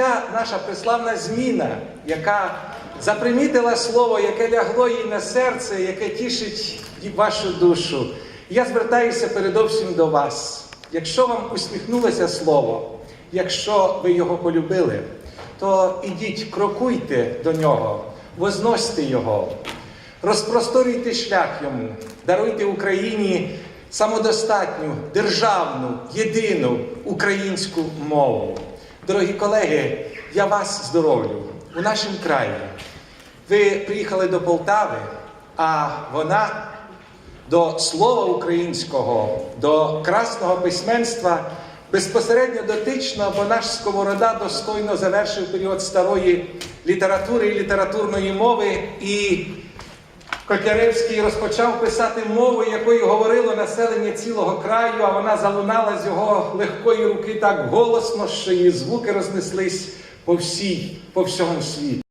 Ця наша преславна зміна, яка запримітила слово, яке лягло їй на серце, яке тішить вашу душу. Я звертаюся передовсім до вас. Якщо вам усміхнулося слово, якщо ви його полюбили, то ідіть, крокуйте до нього, возносьте його, розпросторюйте шлях йому, даруйте Україні самодостатню, державну, єдину українську мову. Дорогі колеги, я вас здоровлю у нашому краї. Ви приїхали до Полтави, а вона до слова українського, до красного письменства безпосередньо дотична, бо наш Сковорода достойно завершив період старої літератури і літературної мови. І Котляревський розпочав писати мову, якою говорило населення цілого краю, а вона залунала з його легкої руки так голосно, що її звуки рознеслись по всій, по всьому світу.